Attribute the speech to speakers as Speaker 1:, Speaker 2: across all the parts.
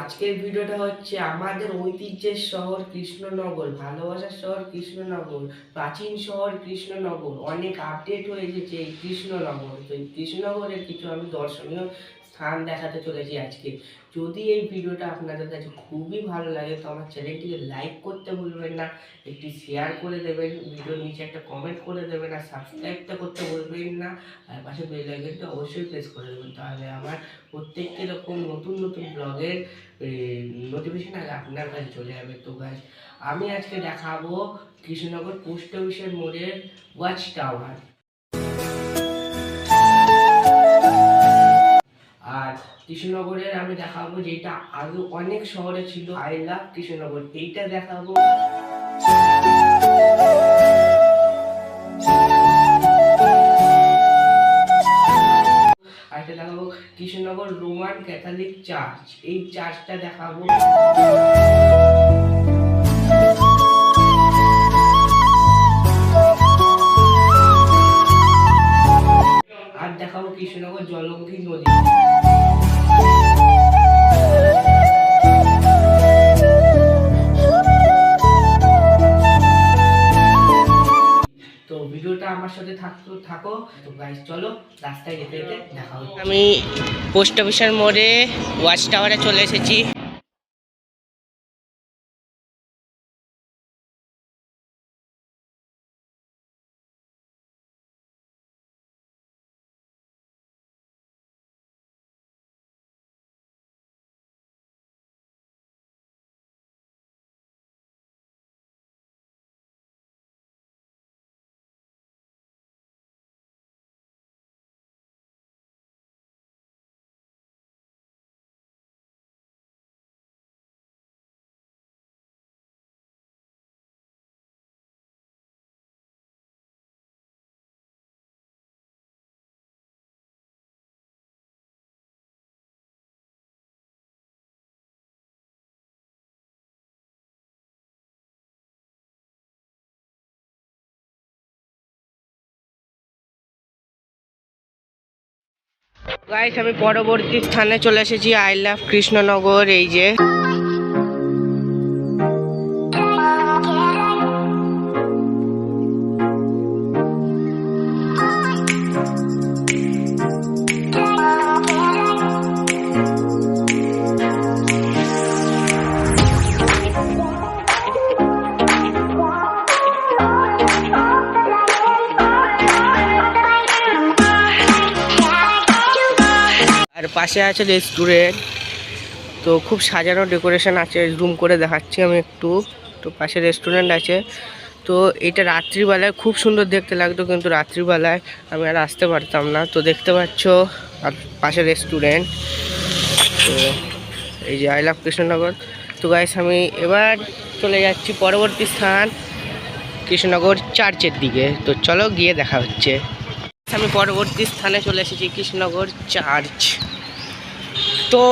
Speaker 1: আজকের ভিডিওটা হচ্ছে আমাদের ঐতিহ্যের শহর কৃষ্ণনগর, ভালোবাসার শহর কৃষ্ণনগর, প্রাচীন শহর কৃষ্ণনগর। অনেক আপডেট হয়ে এসেছে এই কৃষ্ণনগর। তো এই কৃষ্ণনগরের কিছু আমি দর্শনীয় স্থান দেখাতে চলেছি আজকে। যদি এই ভিডিওটা আপনাদের কাছে খুবই ভালো লাগে, তো আমার চ্যানেলটিকে লাইক করতে ভুলবেন না, একটি শেয়ার করে দেবেন, ভিডিওর নিচে একটা কমেন্ট করে দেবেন, আর সাবস্ক্রাইবটা করতে ভুলবেন না, আর পাশে বেল আইকনটা অবশ্যই প্রেস করে দেবেন। তাহলে আমার প্রত্যেকটি রকম নতুন নতুন ব্লগের নোটিফিকেশন আগে আপনার কাছে চলে যাবে। তো গাছ আমি আজকে দেখাবো কৃষ্ণনগর পোস্ট অফিসের মোড়ের ওয়াচ টাওয়ার আর কৃষ্ণনগরের আমি দেখাবো যেটা আগে অনেক শহরে ছিল। আই লাভ কৃষ্ণনগর, এইটা দেখাবো। আর এটা দেখাবো কৃষ্ণনগর রোমান ক্যাথলিক চার্চ, এই চার্চটা দেখাবো। আমি পোস্ট অফিসের মোড়ে ওয়াচ টাওয়ারে চলে এসেছি। গাইস আমি পরবর্তী স্থানে চলে এসেছি আই লাভ কৃষ্ণনগর এই যে। পাশে আছে রেস্টুরেন্ট তো খুব সাজানো ডেকোরেশন আছে, জুম করে দেখাচ্ছি আমি একটু। তো পাশে রেস্টুরেন্ট আছে। তো এটা রাত্রিবেলায় খুব সুন্দর দেখতে লাগতো, কিন্তু রাত্রিবেলায় আমি আর আসতে পারতাম না। তো দেখতে পাচ্ছ, আর পাশে রেস্টুরেন্ট। তো এই যে আই লাভ কৃষ্ণনগর। তো গাইস আমি এবার চলে যাচ্ছি পরবর্তী স্থান, কৃষ্ণনগর চার্চের দিকে। তো চলো গিয়ে দেখা হচ্ছে। আমি পরবর্তী স্থানে চলে এসেছি, কৃষ্ণনগর চার্চ। তো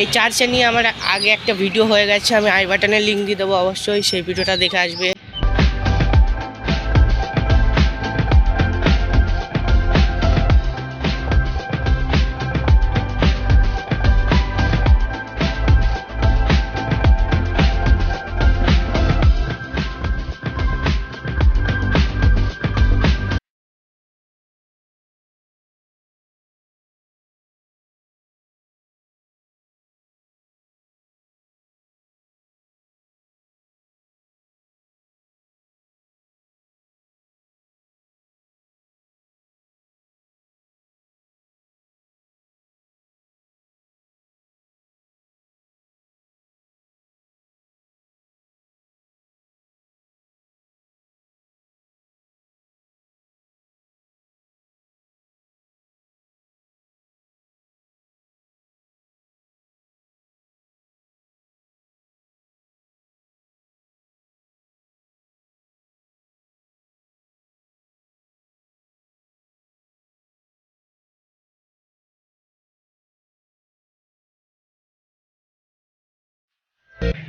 Speaker 1: এই চার্জটা নিয়ে আমার আগে একটা ভিডিও হয়ে গেছে, আমি আই বাটনের লিঙ্ক দিয়ে দেবো অবশ্যই, সেই ভিডিওটা দেখে আসবে।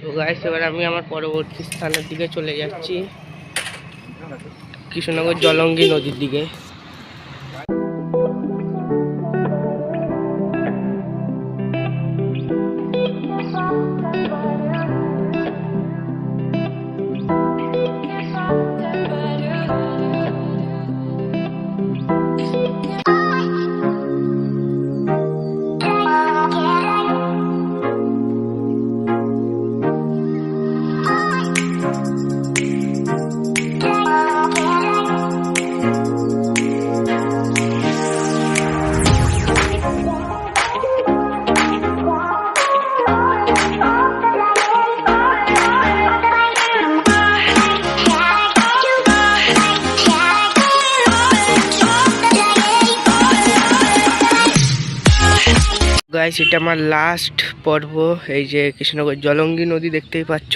Speaker 1: তো গাইস এবার আমি আমার পরবর্তী স্থানের দিকে চলে যাচ্ছি। কৃষ্ণনগর জলঙ্গি নদীর দিকে। গাইস এটা আমার লাস্ট পর্ব। এই যে কৃষ্ণনগর জলঙ্গি নদী দেখতেই পাচ্ছ।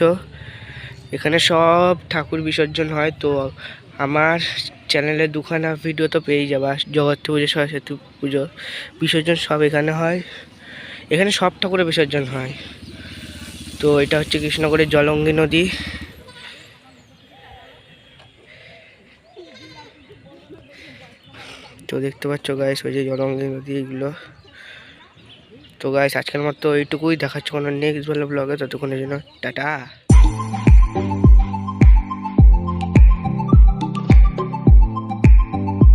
Speaker 1: এখানে সব ঠাকুর বিসর্জন হয়, তো আমার চ্যানেলে দুখানা ভিডিও তো পেয়েই যাবা। জগত্রী পুজো, সরস্বতী পুজো বিসর্জন সব এখানে হয়। এখানে সব ঠাকুরের বিসর্জন হয়। তো এটা হচ্ছে কৃষ্ণনগরের জলঙ্গি নদী। তো দেখতে পাচ্ছ গাইস ওই যে জলঙ্গি নদী, এগুলো। তো গাইস আজকের মতো এইটুকুই। দেখাচ্ছ কোনো নেক্সট ভালো ব্লগে ততক্ষণের জন্য টাটা।